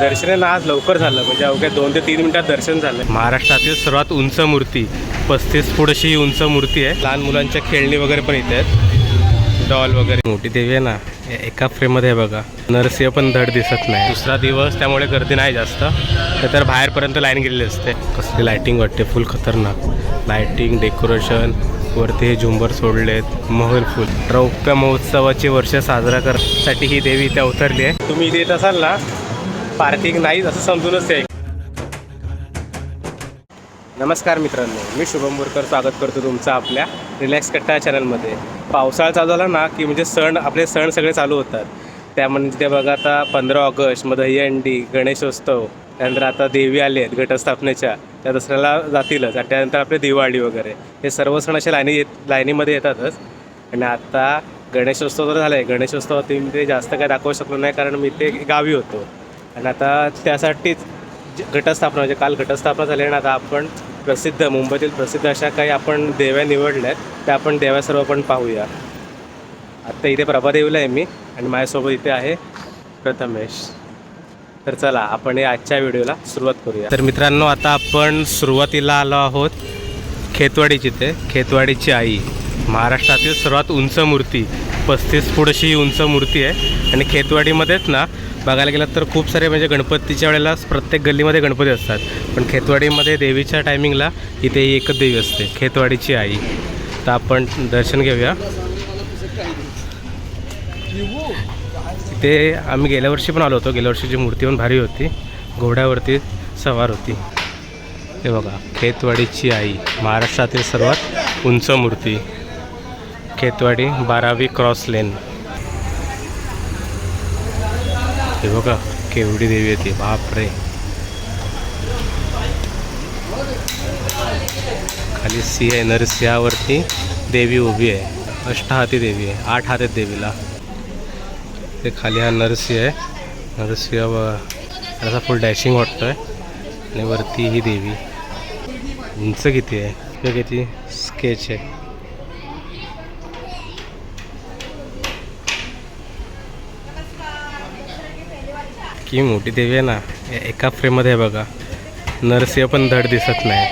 दर्शन आज लवकर झालं. म्हणजे अवघ्या दोन ते तीन मिनिटात दर्शन झालं. महाराष्ट्रातील सर्वात उंच मूर्ती पस्तीस फूट अशी ही उंच मूर्ती आहे. लहान मुलांच्या खेळणी वगैरे पण इथे आहेत. डॉल वगैरे. मोठी देवी आहे ना एका फ्रेममध्ये आहे बघा. नरसिंह पण धड दिसत नाही. दुसरा दिवस त्यामुळे गर्दी नाही जास्त. तर बाहेरपर्यंत लाईन गेलेली असते. कसली लायटिंग वाटते फुल खतरनाक. लायटिंग डेकोरेशन वरती हे झुंबर सोडलेत. मोहर फुल रौप्य महोत्सवाची वर्ष साजरा करण्यासाठी ही देवी इथे अवतरली आहे. तुम्ही इथे येत असाल ना पार्किंग नाही असं समजूनच आहे नमस्कार मित्रांनो मी शुभम बोरकर स्वागत करतो तुमचं आपल्या रिलॅक्स कट्टा चॅनलमध्ये. पावसाळा चालू झाला ना की म्हणजे सण आपले सण सगळे चालू होतात. त्यामध्ये ते बघा आता पंधरा ऑगस्ट मग दहीहंडी गणेशोत्सव त्यानंतर आता देवी आले आहेत घटस्थापनेच्या त्या दसऱ्याला जातीलच. आणि त्यानंतर आपले दिवाळी वगैरे. हे सर्व सण असे लाईनी येत लाईनीमध्ये येतातच. आणि आता गणेशोत्सव तर झाला आहे गणेशोत्सवात मी ते जास्त काय दाखवू शकलो नाही कारण मी ते गावी होतो. आणि आता त्यासाठीच जे घटस्थापना म्हणजे काल घटस्थापना झाली आणि आता आपण प्रसिद्ध मुंबईतील प्रसिद्ध अशा काही आपण देव्या निवडल्या आहेत त्या आपण देव्या सर्व आपण पाहूया. आत्ता इथे प्रभादेवीला आहे मी आणि माझ्यासोबत इथे आहे प्रथमेश. तर चला आपण या आजच्या व्हिडिओला सुरुवात करूया. तर मित्रांनो आता आपण सुरुवातीला आलो आहोत खेतवाडीची ते खेतवाडीची आई महाराष्ट्रातील सर्वात उंच मूर्ती पस्तीस फूट अशी ही उंच मूर्ती आहे. आणि खेतवाडीमध्येच ना बघायला गेलात तर खूप सारे म्हणजे गणपतीच्या वेळेला प्रत्येक गल्लीमध्ये गणपती असतात. पण खेतवाडीमध्ये देवीच्या टायमिंगला इथे ही एकच देवी असते खेतवाडीची आई. तर आपण दर्शन घेऊया. इथे आम्ही गेल्या वर्षी पण आलो होतो. गेल्या वर्षीची मूर्ती पण भारी होती. घोड्यावरती सवार होती. हे बघा खेतवाडीची आई. महाराष्ट्रातील सर्वात उंच मूर्ती. खेतवाडी बारावी क्रॉस लेन. हे बघा केवढी देवी आहे ती. बापरे. खाली सिंह आहे नरसिंहावरती देवी उभी आहे. अष्टहाती देवी आहे आठ हात आहेत देवीला. ते खाली हा नरसिंह आहे. नरसिंह असा फुल डॅशिंग वाटतो आहे आणि वरती ही देवी. उंच किती आहे? किती? स्केच आहे. की मोठी देवी आहे ना एका फ्रेममध्ये आहे बघा. नरसिंह पण धड दिसत नाही.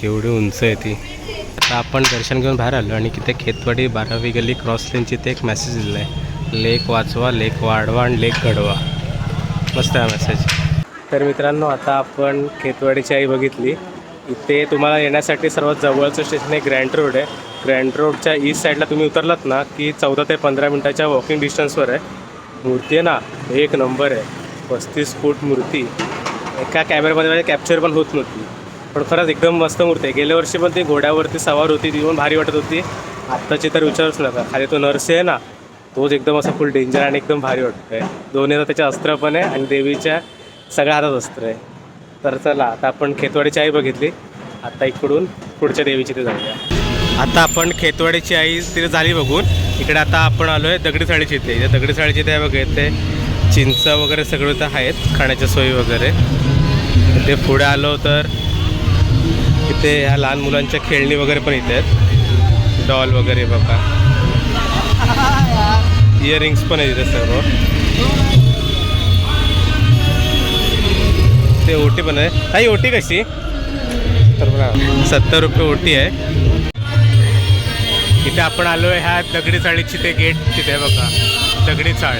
केवढी उंच आहे ती. आता आपण दर्शन घेऊन बाहेर आलो आणि तिथे खेतवाडी बारावी गल्ली क्रॉस लेनची ते एक मेसेज दिला आहे. लेक वाचवा लेक वाढवा आणि लेक घडवा. मस्त आहे मेसेज तर मित्रांनो आता आपण खेतवाडीची आई बघितली. इथे तुम्हाला येण्यासाठी सर्वात जवळचं स्टेशन आहे ग्रँड रोड आहे. ग्रँड रोडच्या ईस्ट साईडला तुम्ही उतरलात ना की चौदा ते पंधरा मिनटाच्या वॉकिंग डिस्टन्सवर आहे. मूर्ती आहे ना एक नंबर आहे. पस्तीस फूट मूर्ती. एका कॅमेऱ्यामध्ये माझ्या कॅप्चर पण होत नव्हती. पण खरंच एकदम मस्त मूर्ती आहे. गेल्या वर्षी पण ती घोड्यावरती सवार होती ती पण भारी वाटत होती. आत्ताची तर विचारूच नका. खाली तो नरसे आहे ना तोच एकदम असा फुल डेंजर आणि एकदम भारी वाटतोय. दोन्ही तर त्याचे अस्त्र पण आहे आणि देवीच्या सगळ्या हातात अस्त्र आहे. तर चला आता आपण खेतवाडीची आई बघितली. आता इकडून पुढच्या देवीची ते जाऊया. आता आपण खेतवाडीची आई तिथे झाली बघून. इकडे आता आपण आलो आहे दगडी साडीची इथे. इथे दगडी साडीची इथे बघा इथे चिंच वगैरे सगळं इथं आहेत खाण्याच्या सोयी वगैरे. इथे पुढे आलो तर इथे ह्या लहान मुलांच्या खेळणी वगैरे पण इथे आहेत. डॉल वगैरे बघा. इयरिंग्स पण आहेत इथे सर्व. ते ओटी पण आहे. ताई ओटी कशी? तर बघा सत्तर रुपये ओटी आहे. इथे आपण आलो आहे ह्या दगडी चाळीची ते गेट तिथे बघा. दगडी चाळ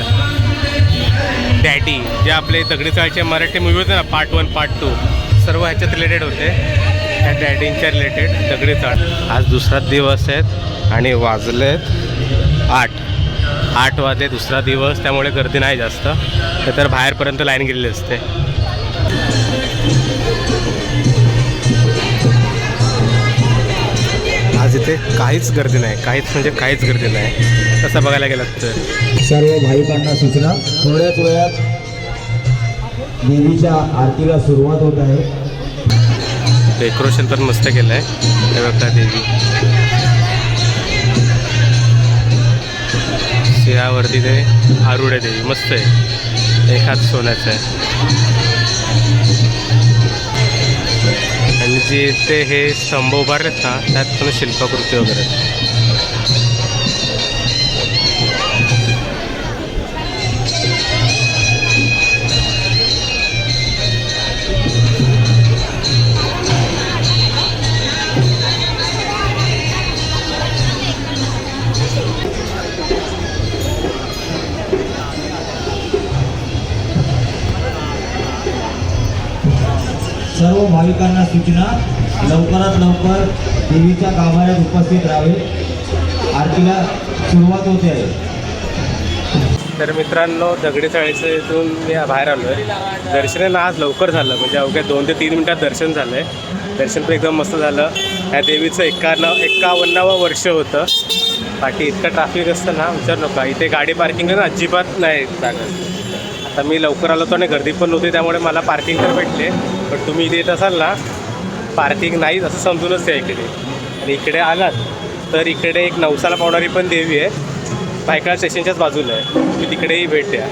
डॅडी जे आपले दगडी चाळचे मराठी मूवी होते ना part one part to serve ह्याच्यात रिलेटेड होते. ह्या डॅडींच्या रिलेटेड दगडी चाळ आज दुसरा दिवस आहेत आणि वाजलेत आठ. आठ वाजले दुसरा दिवस त्यामुळे गर्दी नाही जास्त. तर बाहेरपर्यंत लाईन गेलेली असते. आज इथे काहीच गर्दी नाही. काहीच म्हणजे काहीच गर्दी नाही. तसं बघायला गेलं तर. सर्व भाविकांना सूचना. थोड्याच वेळात देवीच्या आरतीला सुरुवात होत आहे. डेकोरेशन पण मस्त केलं आहे बघा देवी. सिंहावरती ते आरुडे देवी. मस्त आहे. एक हात सोन्याचं आहे. जे ते हे स्तंभ उभारलेत ना त्यात पण शिल्पकृती वगैरे भाविकांना सूचना. लवकरात लवकर देवीच्या गाभाऱ्यात उपस्थित राहावे. आरतीला सुरुवात होते आहे. तर मित्रांनो दगडी चाळीचं इथून मी बाहेर आलो आहे दर्शन आज लवकर झालं. म्हणजे अवघ्या दोन ते तीन मिनटात दर्शन झालं आहे दर्शन पण एकदम मस्त झालं. ह्या देवीचं एकावन्न एक्कावन्नावं वर्ष होतं. बाकी इतकं ट्रॅफिक असतं ना विचार नका. इथे गाडी पार्किंग ना अजिबात नाही जागा. आता मी लवकर आलो होतो आणि गर्दी पण नव्हती त्यामुळे मला पार्किंग तर भेटले. पण तुम्ही इथे येत असाल ना पार्किंग नाही असं समजूनच त्या इकडे. आणि इकडे आलात तर इकडे एक नवसाला पावणारी पण देवी आहे. भायखळा स्टेशनच्याच बाजूला आहे. तुम्ही तिकडेही भेट द्या.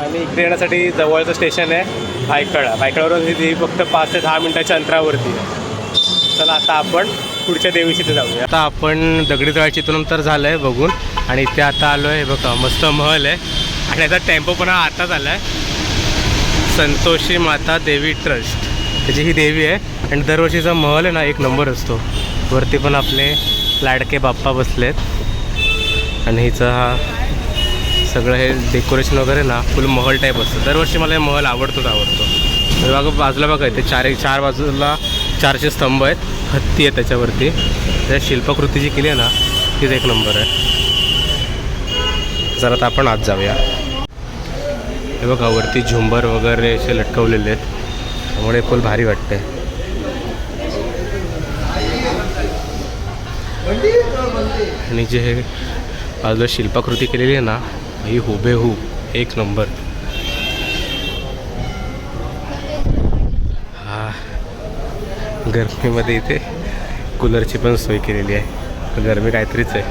आणि इकडे येण्यासाठी जवळचं स्टेशन आहे भायखळा भायखळावरून ही देवी फक्त पाच ते दहा मिनटाच्या अंतरावरती आहे. चला आता आपण पुढच्या देवीशी ते जाऊया. आता आपण दगडी तळाची इथून तर झालं आहे बघून. आणि इथे आता आलो आहे बघा मस्त महल आहे. आणि याचा टेम्पो पण हा आताच आला आहे संतोषी माता देवी ट्रस्ट. त्याची ही देवी आहे. आणि दरवर्षीचा महल आहे ना एक नंबर असतो. वरती पण आपले लाडके बाप्पा बसलेत. आणि हिचं हा सगळं हे डेकोरेशन वगैरे ना फुल महल टाईप असतं. दरवर्षी मला हे महल आवडतोच आवडतो. बघा बाजूला बघा इथे चार एक चार बाजूला चारशे स्तंभ आहेत. हत्ती आहे त्याच्यावरती. त्या शिल्पकृती जी केली आहे ना तीच एक नंबर आहे. जरा आता आपण आज जाऊया. हे बघा वरती झुंबर वगैरे असे लटकवलेले आहेत. त्यामुळे फुल भारी वाटते आणि जे हे बाजूला शिल्पाकृती केलेली आहे ना ही हुबेहूब एक नंबर. हा गरमीमध्ये इथे कूलरची पण सोय केलेली आहे. गरमी काहीतरीच आहे.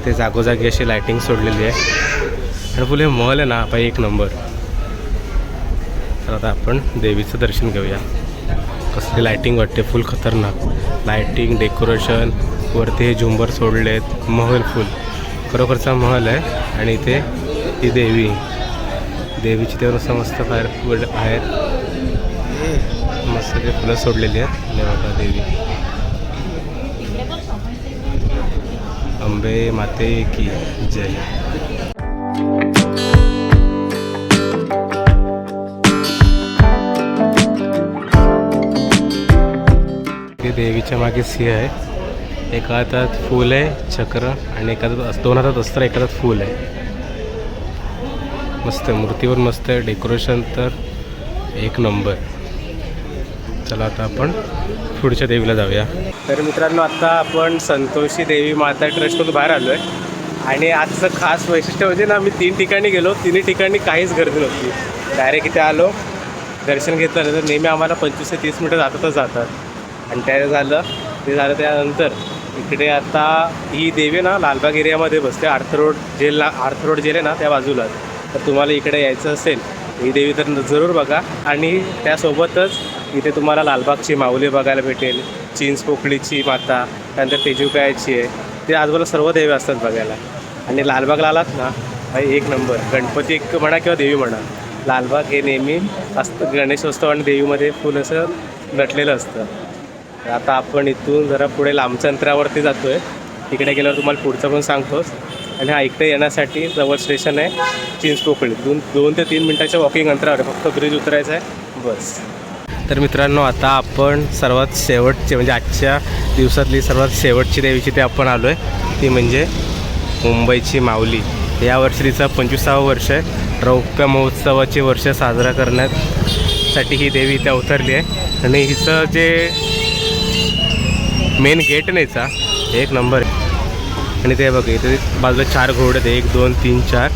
इथे जागोजागी अशी लायटिंग सोडलेली आहे. आणि फुले मॉल आहे ना आपण एक नंबर. तर आता आपण देवीचं दर्शन घेऊया. कसली लायटिंग वाटते फुल खतरनाक. लायटिंग डेकोरेशन वरती हे झुंबर सोडलेत महल फुल खरोखरचा महल आहे आणि इथे ती देवी. देवीची तेव्हा समस्त मस्त बाहेर फुल बाहेर मस्त ते फुलं सोडलेली आहेत. बाबा देवी. अंबे माते की जय. देवीच्या मागे सिंह आहे. एका हातात फूल आहे चक्र आणि एका हातात दोन हातात अस्त्र एका हातात फूल आहे. मस्त आहे मूर्तीवर मस्त आहे डेकोरेशन तर एक नंबर. चला आता आपण पुढच्या देवीला जाऊया. तर मित्रांनो आता आपण संतोषी देवी माता ट्रस्टमधून बाहेर आलो आहे आणि आजचं खास वैशिष्ट्य म्हणजे ना मी तीन ठिकाणी गेलो तिन्ही ठिकाणी काहीच गर्दी नव्हती. डायरेक्ट इथे आलो दर्शन घेतलं तर नेहमी आम्हाला पंचवीस ते तीस मिनटं जातातच जातात. आणि त्या झालं. ते झालं त्यानंतर इकडे आता ही देवी ना लालबाग एरियामध्ये बसते आर्थ रोड जेलला आर्थ रोड जेल आहे ना त्या बाजूलाच तर तुम्हाला इकडे यायचं असेल ही देवी तर जरूर बघा. आणि त्यासोबतच इथे तुम्हाला लालबागची माऊली बघायला भेटेल चिंच पोकळीची माता त्यानंतर तेजुकायाची आहे. ते आजूबाजूला सर्व देवी असतात बघायला. आणि लालबागला आलात ना एक नंबर. गणपती एक म्हणा किंवा देवी म्हणा लालबाग हे नेहमी असतं गणेशोत्सव आणि देवीमध्ये फुल असं नटलेलं असतं. तर आता आपण इथून जरा पुढे लांबच्या अंतरावरती जातो आहे तिकडे गेल्यावर तुम्हाला पुढचं पण सांगतोच आणि हा इकडे येण्यासाठी जवळ स्टेशन आहे चिंचपोकळी दोन दोन ते तीन मिनटाच्या वॉकिंग अंतरावर आहे. फक्त ब्रिज उतरायचं आहे. बस. तर मित्रांनो आता आपण सर्वात शेवटचे म्हणजे आजच्या दिवसातली सर्वात शेवटची देवीची ते आपण आलो आहे ती म्हणजे मुंबईची माऊली. या वर्षी तिचं पंचवीसावं वर्ष आहे. रौप्य महोत्सवाचे वर्ष साजरा करण्यासाठी ही देवी इथे अवतरली आहे. आणि हिचं जे मेन गेट नाहीचा एक नंबर आहे. आणि ते बघा इथे बाजूला चार घोडे आहेत. एक दोन तीन चार.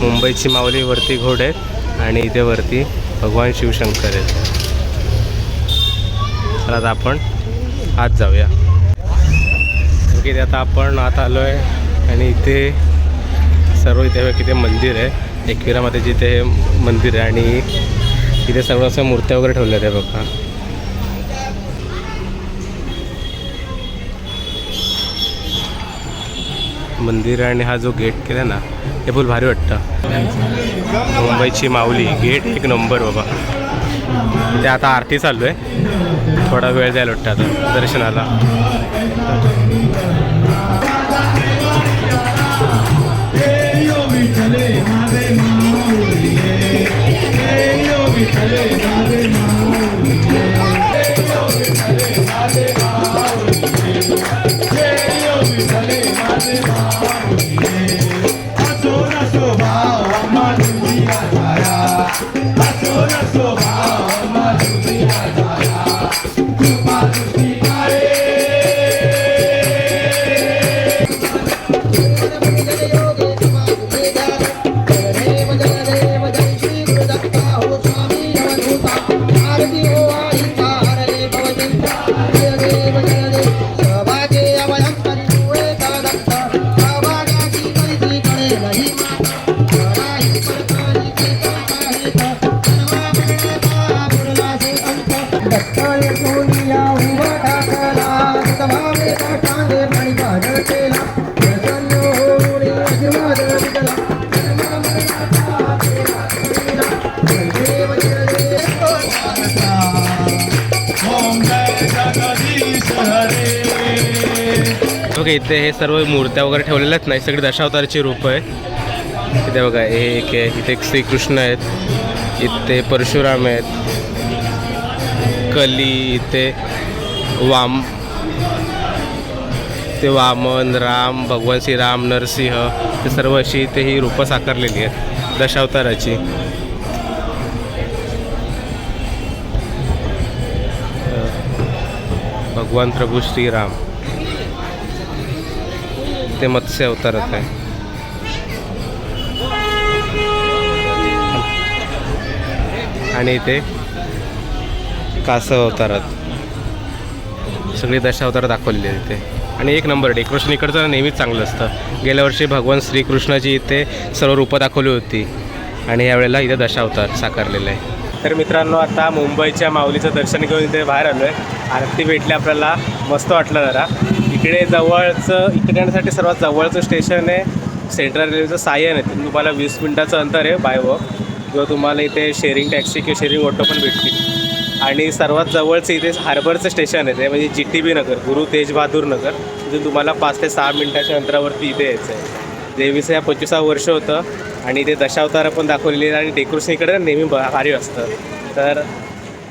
मुंबईची माऊली वरती घोडे आहेत. आणि इथे वरती भगवान शिवशंकर आहेत. तर आता आपण आत जाऊया. ओके आता आपण आत आलो आहे आणि इथे सर्व इथे किती मंदिर आहे. एकविरामध्ये जिथे हे मंदिर आहे. आणि इथे सर्व असं मूर्त्या वगैरे ठेवल्या आहेत बघा मंदिर आणि हा जो गेट केला ना हे फुल भारी वाटतं. मुंबईची माऊली गेट एक नंबर बाबा. ते आता आरती चालू आहे. थोडा वेळ जायला वाटतं आता दर्शनाला. Shobha, Shobha, Shobha, Shobha, Shobha, Shobha, बघा इथे हे सर्व मूर्त्या वगैरे ठेवलेल्याच नाही सगळे दशावताराची रूप आहे. इथे बघा हे एक आहे इथे श्रीकृष्ण आहेत इथे परशुराम आहेत कली इथे वाम ते वामन राम भगवान श्रीराम नरसिंह ते सर्व अशी इथे ही रूपं साकारलेली आहेत दशावताराची. भगवान प्रभू श्रीराम ते मत्स्य अवतारात आहे. आणि इथे कासव अवतारात. सगळी दशावतार दाखवलेली आहे इथे. आणि एक नंबर डेकोरेशन इकडचं नेहमीच चांगलं असतं. गेल्या वर्षी भगवान श्रीकृष्णाची इथे सर्व रूपं दाखवली होती. आणि यावेळेला इथे दशावतार साकारलेलं आहे. तर मित्रांनो आता मुंबईच्या माऊलीचं दर्शन घेऊन इथे बाहेर आलो आहे आरती भेटली आपल्याला मस्त वाटलं जरा. इकडे जवळचं इकडे येण्यासाठी सर्वात जवळचं स्टेशन आहे सेंट्रल रेल्वेचं सायन आहे. तिथून तुम्हाला वीस मिनटाचं अंतर आहे बाय वॉक किंवा तुम्हाला इथे शेअरिंग टॅक्सी किंवा शेअरिंग ऑटो पण भेटतील. आणि सर्वात जवळचं इथे हार्बरचं स्टेशन आहे. ते म्हणजे जी टी बी नगर गुरु तेज बहादूर नगर. तिथून तुम्हाला पाच ते सहा मिनटाच्या अंतरावरती इथे यायचं आहे. देवीचं ह्या पंचवीसावं वर्ष होतं. आणि इथे दशावतारं पण दाखवलेली आणि डेकोरेशन इकडे नेहमी भारी असतं. तर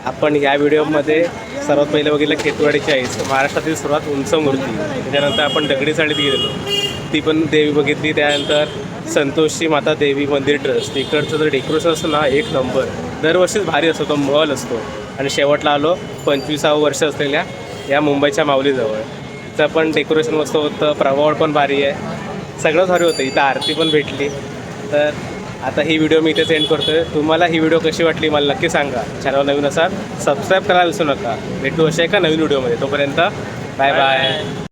आपण या व्हिडिओमध्ये सर्वात पहिलं बघितलं खेतवाडीची आईच महाराष्ट्रातील सर्वात उंच मूर्ती. त्याच्यानंतर आपण दगडी साडीत गेलेलो. ती पण देवी बघितली. त्यानंतर संतोषी माता देवी मंदिर ट्रस्ट. इकडचं जर डेकोरेशन असतं ना एक नंबर. दरवर्षीच भारी असतो तो महल असतो. आणि शेवटला आलो पंचवीसावं वर्ष असलेल्या या मुंबईच्या माऊलीजवळ. तिथं पण डेकोरेशन मस्त होतं प्रभावळ पण भारी आहे. सगळंच भारी होतं. इथं आरती पण भेटली. तर आता ही व्हिडिओ मी इथे एंड करतोय. तुम्हाला ही व्हिडिओ कशी वाटली मला नक्की सांगा. चॅनल नवीन असाल सबस्क्राईब करायला विसरू नका. भेटू अशा एका नवीन व्हिडिओमध्ये तोपर्यंत बाय बाय